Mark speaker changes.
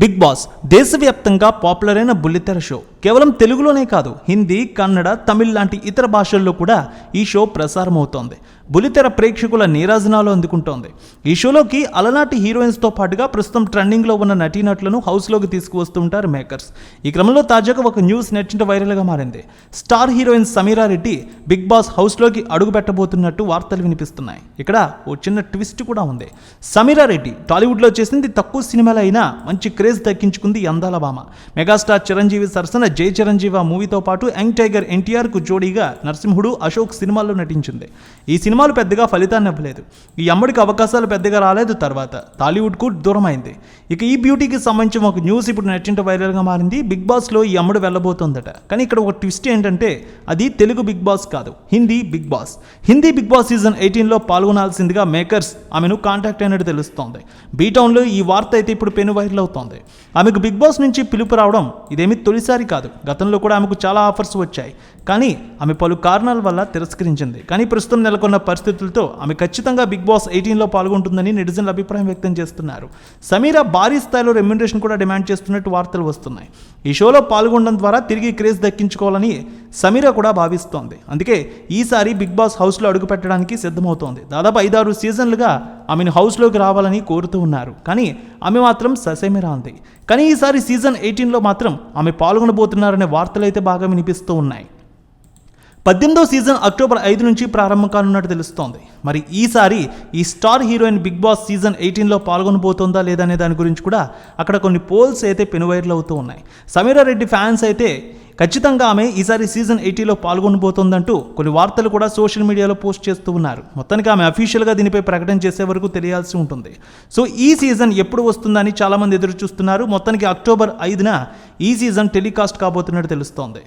Speaker 1: Big boss దేశవ్యాప్తంగా popular అయిన బుల్లితెర షో. కేవలం తెలుగులోనే కాదు హిందీ కన్నడ తమిళ్ లాంటి ఇతర భాషల్లో కూడా ఈ షో ప్రసారం అవుతోంది ప్రేక్షకుల నీరాజనాలు అందుకుంటోంది. ఈ షోలోకి అలనాటి హీరోయిన్స్తో పాటుగా ప్రస్తుతం ట్రెండింగ్లో ఉన్న నటీనటులను హౌస్లోకి తీసుకువస్తుంటారు మేకర్స్. ఈ క్రమంలో తాజాగా ఒక న్యూస్ నెట్టింట వైరల్గా మారింది. Star heroine Sameera Reddy Bigg Boss హౌస్లోకి అడుగు పెట్టబోతున్నట్టు వార్తలు వినిపిస్తున్నాయి. ఇక్కడ ఓ చిన్న ట్విస్ట్ కూడా ఉంది. సమీరా రెడ్డి టాలీవుడ్లో చేసింది తక్కువ సినిమాలు అయినా మంచి క్రేజ్ దక్కించుకుంది అందాల భామ. మెగాస్టార్ చిరంజీవి సరసన జై చిరంజీవ మూవీతో పాటు యంగ్ టైగర్ ఎన్టీఆర్కు జోడీగా నరసింహుడు అశోక్ సినిమాల్లో నటించింది. ఈ సినిమాలు పెద్దగా ఫలితాన్ని ఇవ్వలేదు. ఈ అమ్మడికి అవకాశాలు పెద్దగా రాలేదు. తర్వాత టాలీవుడ్కు దూరమైంది. ఇక ఈ బ్యూటీకి సంబంధించిన ఒక న్యూస్ ఇప్పుడు నెట్టింట వైరల్గా మారింది. బిగ్ బాస్లో ఈ అమ్మడు వెళ్ళబోతోందట. కానీ ఇక్కడ ఒక ట్విస్ట్ ఏంటంటే అది తెలుగు బిగ్ బాస్ కాదు. Hindi Bigg Boss. Hindi Bigg Boss season ఎయిటీన్లో పాల్గొనాల్సిందిగా మేకర్స్ ఆమెను కాంటాక్ట్ అయినట్టు తెలుస్తోంది. బీటౌన్లో ఈ వార్త అయితే ఇప్పుడు పెను వైరల్ అవుతోంది. ఆమెకు బిగ్ బాస్ నుంచి పిలుపు రావడం ఇదేమీ తొలిసారి కాదు. కాదు. గతంలో కూడా ఆమెకు చాలా ఆఫర్స్ వచ్చాయి. కానీ ఆమె పలు కారణాల వల్ల తిరస్కరించింది. కానీ ప్రస్తుతం నెలకొన్న పరిస్థితులతో ఆమె ఖచ్చితంగా బిగ్ బాస్ ఎయిటీన్లో పాల్గొంటుందని నెటిజన్లు అభిప్రాయం వ్యక్తం చేస్తున్నారు. సమీరా భారీ స్థాయిలో రెమ్యునరేషన్ కూడా డిమాండ్ చేస్తున్నట్టు వార్తలు వస్తున్నాయి. ఈ షోలో పాల్గొనడం ద్వారా తిరిగి క్రేజ్ దక్కించుకోవాలని సమీరా కూడా భావిస్తోంది. అందుకే ఈసారి బిగ్ బాస్ హౌస్లో అడుగు పెట్టడానికి సిద్ధమవుతోంది. దాదాపు ఐదారు సీజన్లుగా ఆమెను హౌస్లోకి రావాలని కోరుతూ ఉన్నారు. కానీ ఆమె మాత్రం ససేమిరా ఉంది కానీ ఈసారి సీజన్ ఎయిటీన్లో మాత్రం ఆమె పాల్గొనబోతున్నారనే వార్తలు అయితే బాగా వినిపిస్తూ ఉన్నాయి. పద్దెనిమిదో సీజన్ అక్టోబర్ ఐదు నుంచి ప్రారంభం కానున్నట్టు తెలుస్తోంది. మరి ఈసారి ఈ star heroine Bigg Boss season ఎయిటీన్లో పాల్గొనబోతోందా లేదా అనే దాని గురించి కూడా అక్కడ కొన్ని పోల్స్ అయితే పెనువైర్లు అవుతూ ఉన్నాయి. సమీరా రెడ్డి ఫ్యాన్స్ అయితే ఖచ్చితంగా ఆమె ఈసారి సీజన్ ఎయిటీలో పాల్గొనబోతోందంటూ కొన్ని వార్తలు కూడా సోషల్ మీడియాలో పోస్ట్ చేస్తూ ఉన్నారు. మొత్తానికి ఆమె అఫీషియల్గా దీనిపై ప్రకటన చేసే వరకు తెలియాల్సి ఉంటుంది. సో ఈ సీజన్ ఎప్పుడు వస్తుందని చాలామంది ఎదురు చూస్తున్నారు మొత్తానికి అక్టోబర్ ఐదున ఈ సీజన్ టెలికాస్ట్ కాబోతున్నట్టు తెలుస్తోంది.